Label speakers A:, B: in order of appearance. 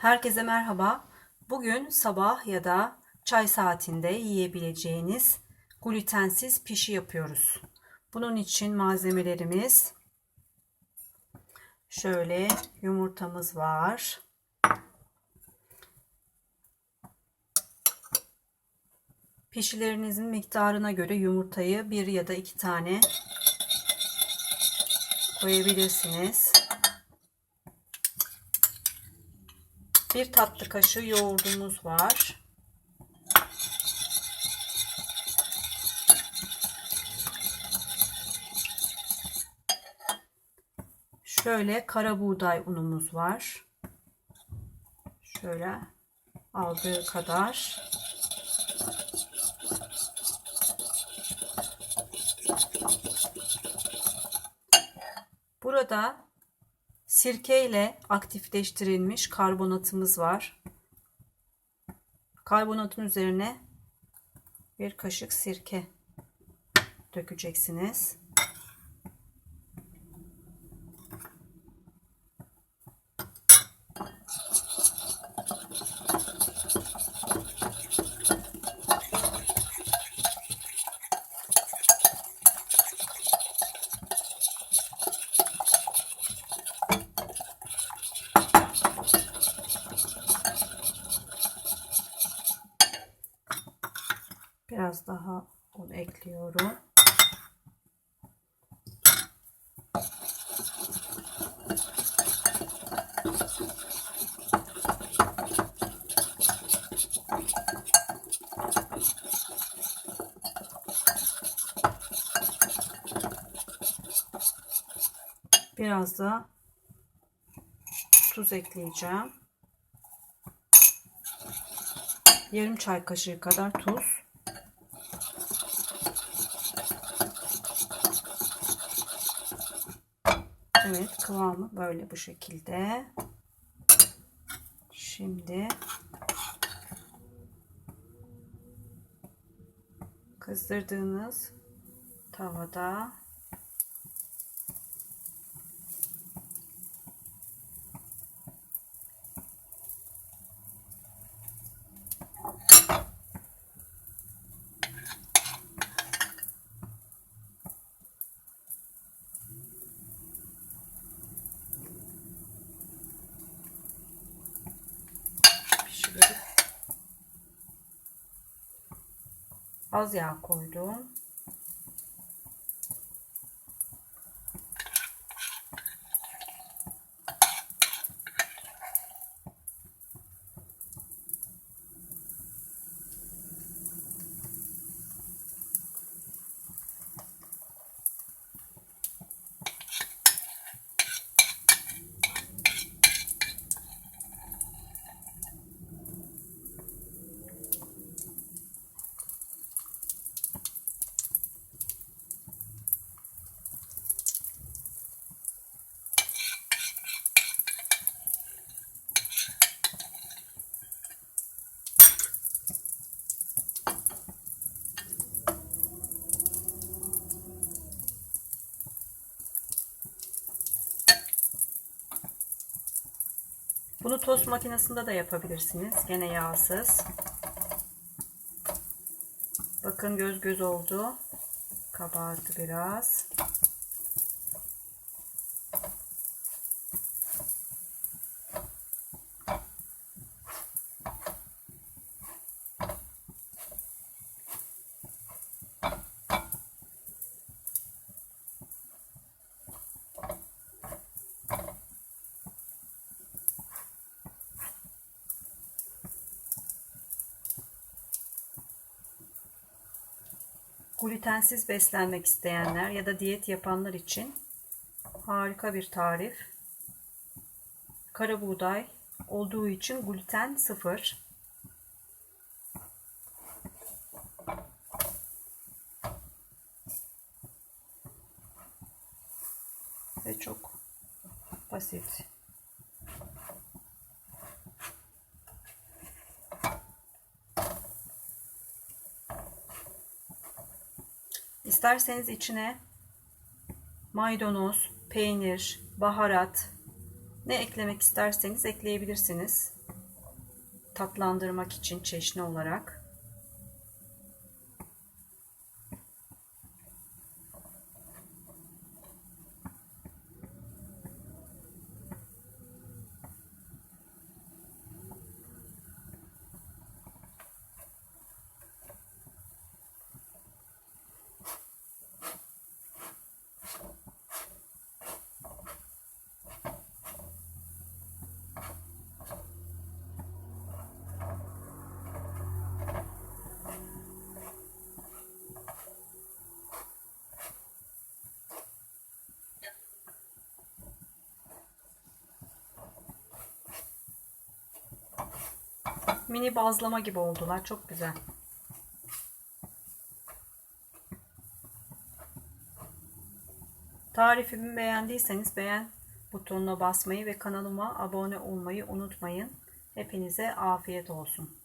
A: Herkese merhaba. Bugün sabah ya da çay saatinde yiyebileceğiniz glutensiz pişi yapıyoruz. Bunun için malzemelerimiz şöyle yumurtamız var. Pişilerinizin miktarına göre yumurtayı bir ya da iki tane koyabilirsiniz. Bir tatlı kaşığı yoğurdumuz var. Şöyle kara buğday unumuz var. Şöyle aldığı kadar. Burada sirke ile aktifleştirilmiş karbonatımız var. Karbonatın üzerine bir kaşık sirke dökeceksiniz. Biraz daha un ekliyorum. Biraz da tuz ekleyeceğim. Yarım çay kaşığı kadar tuz. Evet kıvamı böyle bu şekilde. Şimdi kızdırdığınız tavada az yağ koydum. Bunu tost makinesinde de yapabilirsiniz. Gene yağsız. Bakın göz göz oldu. Kabardı biraz. Glutensiz beslenmek isteyenler ya da diyet yapanlar için harika bir tarif. Kara buğday olduğu için gluten sıfır. Ve çok basit. İsterseniz içine maydanoz, peynir, baharat ne eklemek isterseniz ekleyebilirsiniz. tatlandırmak için çeşni olarak. Mini bazlama gibi oldular. Çok güzel. Tarifimi beğendiyseniz beğen butonuna basmayı ve kanalıma abone olmayı unutmayın. Hepinize afiyet olsun.